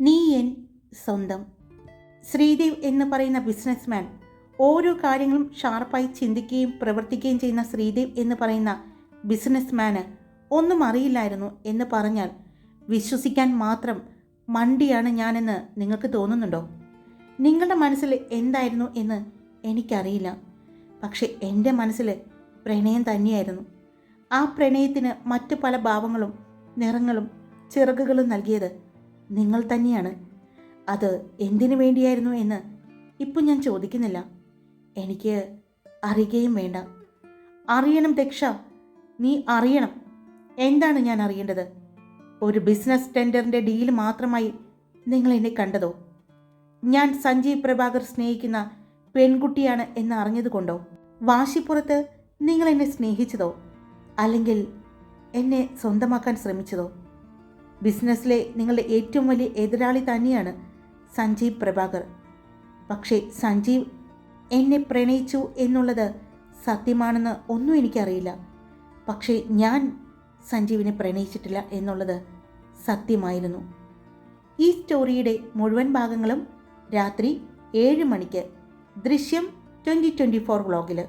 നീ എൻ സ്വന്തം. ശ്രീദേവ് എന്ന് പറയുന്ന ബിസിനസ്മാൻ ഓരോ കാര്യങ്ങളും ഷാർപ്പായി ചിന്തിക്കുകയും പ്രവർത്തിക്കുകയും ചെയ്യുന്ന ശ്രീദേവ് എന്ന് പറയുന്ന ബിസിനസ്മാന് ഒന്നും അറിയില്ലായിരുന്നു എന്ന് പറഞ്ഞാൽ വിശ്വസിക്കാൻ മാത്രം മണ്ടിയാണ് ഞാനെന്ന് നിങ്ങൾക്ക് തോന്നുന്നുണ്ടോ? നിങ്ങളുടെ മനസ്സിൽ എന്തായിരുന്നു എന്ന് എനിക്കറിയില്ല. പക്ഷെ എന്റെ മനസ്സിൽ പ്രണയം തന്നെയായിരുന്നു. ആ പ്രണയത്തിന് മറ്റു പല ഭാവങ്ങളും നിറങ്ങളും ചിറകുകളും നൽകിയത് നിങ്ങൾ തന്നെയാണ്. അത് എന്തിനു വേണ്ടിയായിരുന്നു എന്ന് ഇപ്പം ഞാൻ ചോദിക്കുന്നില്ല. എനിക്ക് അറിയുകയും വേണ്ട. അറിയണം ദക്ഷ നീ അറിയണം. എന്താണ് ഞാൻ അറിയേണ്ടത്? ഒരു ബിസിനസ് ടെൻഡറിന്റെ ഡീൽ മാത്രമായി നിങ്ങൾ എന്നെ കണ്ടതോ? ഞാൻ സഞ്ജീവ് പ്രഭാകർ സ്നേഹിക്കുന്ന പെൺകുട്ടിയാണ് എന്ന് അറിഞ്ഞതുകൊണ്ടോ വാശിപ്പുറത്ത് നിങ്ങൾ എന്നെ സ്നേഹിച്ചതോ? അല്ലെങ്കിൽ എന്നെ സ്വന്തമാക്കാൻ ശ്രമിച്ചതോ? ബിസിനസ്സിലെ നിങ്ങളുടെ ഏറ്റവും വലിയ എതിരാളി തന്നെയാണ് സഞ്ജീവ് പ്രഭാകർ. പക്ഷേ സഞ്ജീവ് എന്നെ പ്രണയിച്ചു എന്നുള്ളത് സത്യമാണെന്ന് ഒന്നും എനിക്കറിയില്ല. പക്ഷേ ഞാൻ സഞ്ജീവിനെ പ്രണയിച്ചിട്ടില്ല എന്നുള്ളത് സത്യമായിരുന്നു. ഈ സ്റ്റോറിയുടെ മുഴുവൻ ഭാഗങ്ങളും രാത്രി ഏഴ് മണിക്ക് ദൃശ്യം ട്വന്റി ട്വന്റി ഫോർ വ്ളോഗിൽ